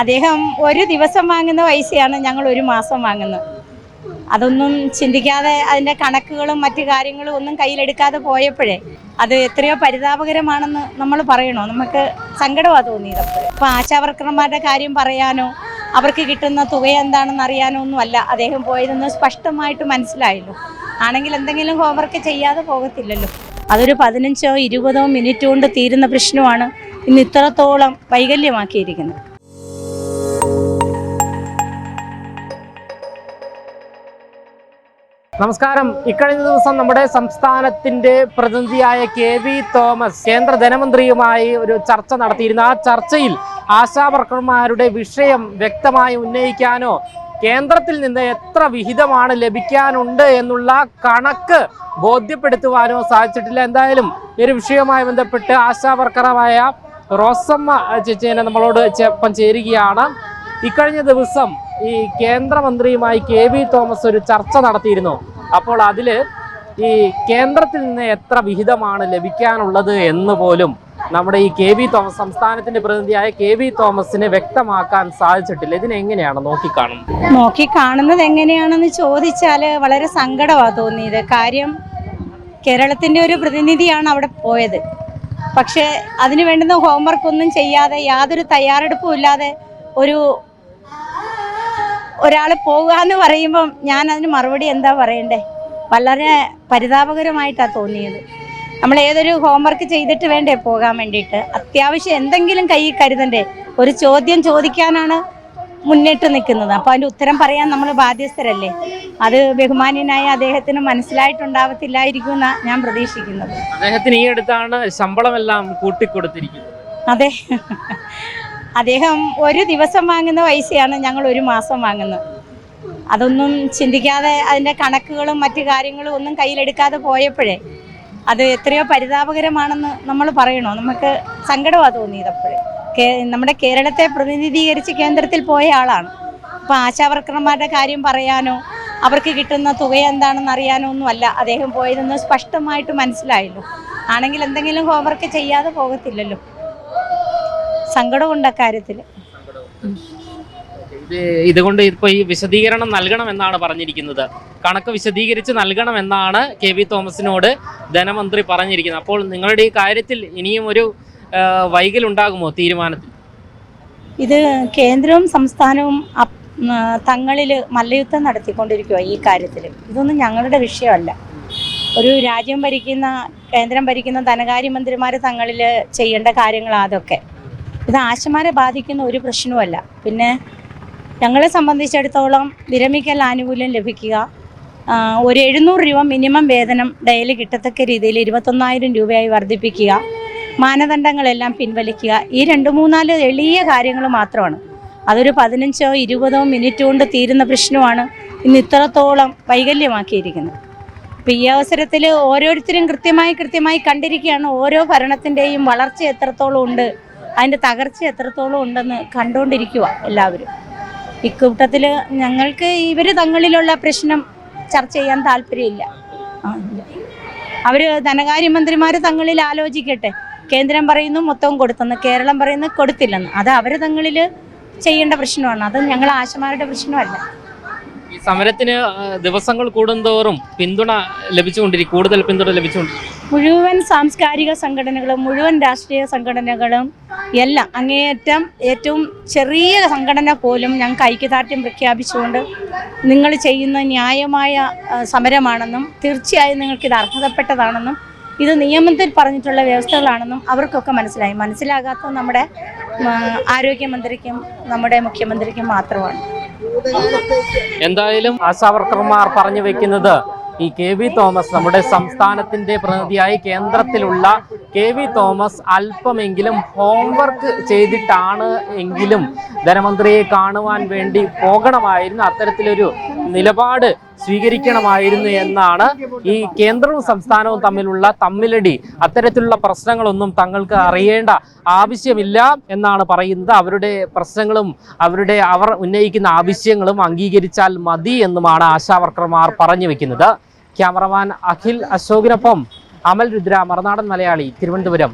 അദ്ദേഹം ഒരു ദിവസം വാങ്ങുന്ന പൈസയാണ് ഞങ്ങൾ ഒരു മാസം വാങ്ങുന്നത്. അതൊന്നും ചിന്തിക്കാതെ അതിന്റെ കണക്കുകളും മറ്റു കാര്യങ്ങളും ഒന്നും കയ്യിലെടുക്കാതെ പോയപ്പോഴേ അത് എത്രയോ പരിതാപകരമാണെന്ന് നമ്മൾ പറയണോ? നമുക്ക് സങ്കടമാണ് തോന്നിയത് അപ്പോൾ ആശാവർക്കർമാരുടെ കാര്യം പറയാനോ അവർക്ക് കിട്ടുന്ന തുക എന്താണെന്ന് അറിയാനോ ഒന്നുമല്ല അദ്ദേഹം പോയതെന്ന് സ്പഷ്ടമായിട്ട് മനസ്സിലായല്ലോ. ആണെങ്കിൽ എന്തെങ്കിലും ഹോംവർക്ക് ചെയ്യാതെ പോകത്തില്ലല്ലോ. അതൊരു പതിനഞ്ചോ ഇരുപതോ മിനിറ്റ് കൊണ്ട് തീരുന്ന പ്രശ്നമാണ് ഇന്ന് ഇത്രത്തോളം വൈകല്യമാക്കിയിരിക്കുന്നത്. നമസ്കാരം. ഇക്കഴിഞ്ഞ ദിവസം നമ്മുടെ സംസ്ഥാനത്തിന്റെ പ്രതിനിധിയായ കെ വി തോമസ് കേന്ദ്ര ധനമന്ത്രിയുമായി ഒരു ചർച്ച നടത്തിയിരുന്നു. ആ ചർച്ചയിൽ ആശാവർക്കർമാരുടെ വിഷയം വ്യക്തമായി ഉന്നയിക്കാനോ കേന്ദ്രത്തിൽ നിന്ന് എത്ര വിഹിതമാണ് ലഭിക്കാനുണ്ട് എന്നുള്ള കണക്ക് ബോധ്യപ്പെടുത്തുവാനോ സാധിച്ചിട്ടില്ല. എന്തായാലും ഈ ഒരു വിഷയവുമായി ബന്ധപ്പെട്ട് ആശാവർക്കറായ റോസമ്മ ചേച്ചീനെ നമ്മളോട് ചെപ്പം ചേരുകയാണ്. ഇക്കഴിഞ്ഞ ദിവസം ഈ കേന്ദ്രമന്ത്രിയുമായി കെ വി തോമസ് ഒരു ചർച്ച നടത്തിയിരുന്നു. അപ്പോൾ അതിൽ ഈ കേന്ദ്രത്തിൽ നിന്ന് എത്ര വിഹിതമാണ് ലഭിക്കാനുള്ളത് എന്ന് പോലും നമ്മുടെ ഈ കെ വി തോമസ് സംസ്ഥാനത്തിന്റെ പ്രതിനിധിയായ കെ വി തോമസിന് വ്യക്തമാക്കാൻ സാധിച്ചിട്ടില്ല. ഇതിനെങ്ങനെയാണ് നോക്കിക്കാണുന്നത്? നോക്കിക്കാണുന്നത് എങ്ങനെയാണെന്ന് ചോദിച്ചാൽ വളരെ സങ്കടമാണ് തോന്നിയത്. കാര്യം കേരളത്തിന്റെ ഒരു പ്രതിനിധിയാണ് അവിടെ പോയത്. പക്ഷേ അതിന് വേണ്ടുന്ന ഹോംവർക്ക് ഒന്നും ചെയ്യാതെ യാതൊരു തയ്യാറെടുപ്പും ഇല്ലാതെ ഒരു ഒരാൾ പോകുക എന്ന് പറയുമ്പം ഞാൻ അതിന് മറുപടി എന്താ പറയണ്ടേ? വളരെ പരിതാപകരമായിട്ടാണ് തോന്നിയത്. നമ്മൾ ഏതൊരു ഹോംവർക്ക് ചെയ്തിട്ട് വേണ്ടേ പോകാൻ വേണ്ടിയിട്ട്? അത്യാവശ്യം എന്തെങ്കിലും കൈ കരുതണ്ടേ? ഒരു ചോദ്യം ചോദിക്കാനാണ് മുന്നിട്ട് നിൽക്കുന്നത്. അപ്പോൾ അതിന്റെ ഉത്തരം പറയാൻ നമ്മൾ ബാധ്യസ്ഥരല്ലേ? അത് ബഹുമാന്യനായ അദ്ദേഹത്തിന് മനസ്സിലായിട്ടുണ്ടാവത്തില്ലായിരിക്കും എന്നാണ് ഞാൻ പ്രതീക്ഷിക്കുന്നത്. അദ്ദേഹത്തിന് ഈ അടുത്താണ് ശമ്പളമെല്ലാം കൂട്ടിക്കൊടുത്തിരിക്കുന്നത്. അതെ. അദ്ദേഹം ഒരു ദിവസം വാങ്ങുന്ന പൈസയാണ് ഞങ്ങൾ ഒരു മാസം വാങ്ങുന്നത്. അതൊന്നും ചിന്തിക്കാതെ അതിന്റെ കണക്കുകളും മറ്റു കാര്യങ്ങളും ഒന്നും കയ്യിലെടുക്കാതെ പോയപ്പോഴേ അത് എത്രയോ പരിതാപകരമാണെന്ന് നമ്മൾ പറയണോ? നമുക്ക് സങ്കടമാണ് തോന്നിയത് അപ്പോഴേ കേ നമ്മുടെ കേരളത്തെ പ്രതിനിധീകരിച്ച് കേന്ദ്രത്തിൽ പോയ ആളാണ്. അപ്പോൾ ആശാവർക്കർമാരുടെ കാര്യം പറയാനോ അവർക്ക് കിട്ടുന്ന തുക എന്താണെന്ന് അറിയാനോ ഒന്നുമല്ല അദ്ദേഹം പോയതെന്ന് സ്പഷ്ടമായിട്ട് മനസ്സിലായല്ലോ. ആണെങ്കിൽ എന്തെങ്കിലും ഹോംവർക്ക് ചെയ്യാതെ പോകത്തില്ലല്ലോ. സങ്കടമുണ്ട് അക്കാര്യത്തിൽ. ഇത് ഇതുകൊണ്ട് ഇപ്പൊ ഈ വിശദീകരണം നൽകണം എന്നാണ് പറഞ്ഞിരിക്കുന്നത്. കണക്ക് വിശദീകരിച്ച് നൽകണം എന്നാണ് കെ വി തോമസിനോട് ധനമന്ത്രി പറഞ്ഞിരിക്കുന്നത്. അപ്പോൾ നിങ്ങളുടെ ഈ കാര്യത്തിൽ ഇനിയും ഒരു വൈകലുണ്ടാകുമോ തീരുമാനത്തിൽ? ഇത് കേന്ദ്രവും സംസ്ഥാനവും തങ്ങളിൽ മല്ലയുദ്ധം നടത്തിക്കൊണ്ടിരിക്കുക ഈ കാര്യത്തിൽ ഇതൊന്നും ഞങ്ങളുടെ വിഷയമല്ല. ഒരു രാജ്യം ഭരിക്കുന്ന കേന്ദ്രം ഭരിക്കുന്ന ധനകാര്യമന്ത്രിമാർ തങ്ങളിൽ ചെയ്യേണ്ട കാര്യങ്ങളാണ് അതൊക്കെ. ഇത് ആശമാരെ ബാധിക്കുന്ന ഒരു പ്രശ്നവുമല്ല. പിന്നെ ഞങ്ങളെ സംബന്ധിച്ചിടത്തോളം വിരമിക്കൽ ആനുകൂല്യം ലഭിക്കുക ഒരു എഴുന്നൂറ് രൂപ മിനിമം വേതനം ഡെയിലി കിട്ടത്തക്ക രീതിയിൽ ഇരുപത്തൊന്നായിരം രൂപയായി വർദ്ധിപ്പിക്കുക മാനദണ്ഡങ്ങളെല്ലാം പിൻവലിക്കുക ഈ രണ്ട് മൂന്നാൽ എളിയ കാര്യങ്ങൾ മാത്രമാണ്. അതൊരു പതിനഞ്ചോ ഇരുപതോ മിനിറ്റ് കൊണ്ട് തീരുന്ന പ്രശ്നമാണ് ഇന്ന് ഇത്രത്തോളം വൈകല്യമാക്കിയിരിക്കുന്നത്. അപ്പോൾ ഈ അവസരത്തിൽ ഓരോരുത്തരും കൃത്യമായി കൃത്യമായി കണ്ടിരിക്കുകയാണ് ഓരോ ഭരണത്തിന്റെയും വളർച്ച എത്രത്തോളം ഉണ്ട് അതിന്റെ തകർച്ച എത്രത്തോളം ഉണ്ടെന്ന് കണ്ടുകൊണ്ടിരിക്കുക എല്ലാവരും. ഇക്കൂട്ടത്തിൽ ഞങ്ങൾക്ക് ഇവർ തങ്ങളിലുള്ള പ്രശ്നം ചർച്ച ചെയ്യാൻ താല്പര്യമില്ല. അവർ ധനകാര്യമന്ത്രിമാർ തങ്ങളിൽ ആലോചിക്കട്ടെ. കേന്ദ്രം പറയുന്നു മൊത്തവും കൊടുത്തെന്ന് കേരളം പറയുന്നു കൊടുത്തില്ലെന്ന്. അത് അവർ തങ്ങളിൽ ചെയ്യേണ്ട പ്രശ്നമാണ്. അത് ഞങ്ങൾ ആശമാരുടെ പ്രശ്നമല്ല. ഈ സമരത്തിന് ദിവസങ്ങൾ കൂടുന്തോറും പിന്തുണ ലഭിച്ചുകൊണ്ടിരിക്കും കൂടുതൽ പിന്തുണ ലഭിച്ചുകൊണ്ടിരിക്കും. മുഴുവൻ സാംസ്കാരിക സംഘടനകളും മുഴുവൻ രാഷ്ട്രീയ സംഘടനകളും എല്ലാം അങ്ങേയറ്റം ഏറ്റവും ചെറിയ സംഘടന പോലും ഞങ്ങൾക്ക് ഐക്യദാർഢ്യം പ്രഖ്യാപിച്ചുകൊണ്ട് നിങ്ങൾ ചെയ്യുന്ന ന്യായമായ സമരമാണെന്നും തീർച്ചയായും നിങ്ങൾക്കിത് അർഹതപ്പെട്ടതാണെന്നും ഇത് നിയമത്തിൽ പറഞ്ഞിട്ടുള്ള വ്യവസ്ഥകളാണെന്നും അവർക്കൊക്കെ മനസ്സിലായി. മനസ്സിലാകാത്ത നമ്മുടെ ആരോഗ്യമന്ത്രിക്കും നമ്മുടെ മുഖ്യമന്ത്രിക്കും മാത്രമാണ്. എന്തായാലും ആശാവർക്കർമാർ പറഞ്ഞു വെക്കുന്നത് ഈ കെ വി തോമസ് നമ്മുടെ സംസ്ഥാനത്തിന്റെ പ്രതിനിധിയായി കേന്ദ്രത്തിലുള്ള കെ വി തോമസ് അല്പമെങ്കിലും ഹോംവർക്ക് ചെയ്തിട്ടാണ് എങ്കിലും ധനമന്ത്രിയെ കാണുവാൻ വേണ്ടി പോകണമായിരുന്നു. അത്തരത്തിലൊരു നിലപാട് സ്വീകരിക്കണമായിരുന്നു എന്നാണ് ഈ കേന്ദ്രവും സംസ്ഥാനവും തമ്മിലുള്ള തമ്മിലടി. അത്തരത്തിലുള്ള പ്രശ്നങ്ങളൊന്നും തങ്ങൾക്ക് അറിയേണ്ട ആവശ്യമില്ല എന്നാണ് പറയുന്നത്. അവരുടെ പ്രശ്നങ്ങളും അവരുടെ അവർ ഉന്നയിക്കുന്ന ആവശ്യങ്ങളും അംഗീകരിച്ചാൽ മതി എന്നുമാണ് ആശാവർക്കർമാർ പറഞ്ഞു വെക്കുന്നത്. ക്യാമറമാൻ അഖിൽ അശോകിനൊപ്പം അമൽ രുദ്ര മറുനാടൻ മലയാളി തിരുവനന്തപുരം.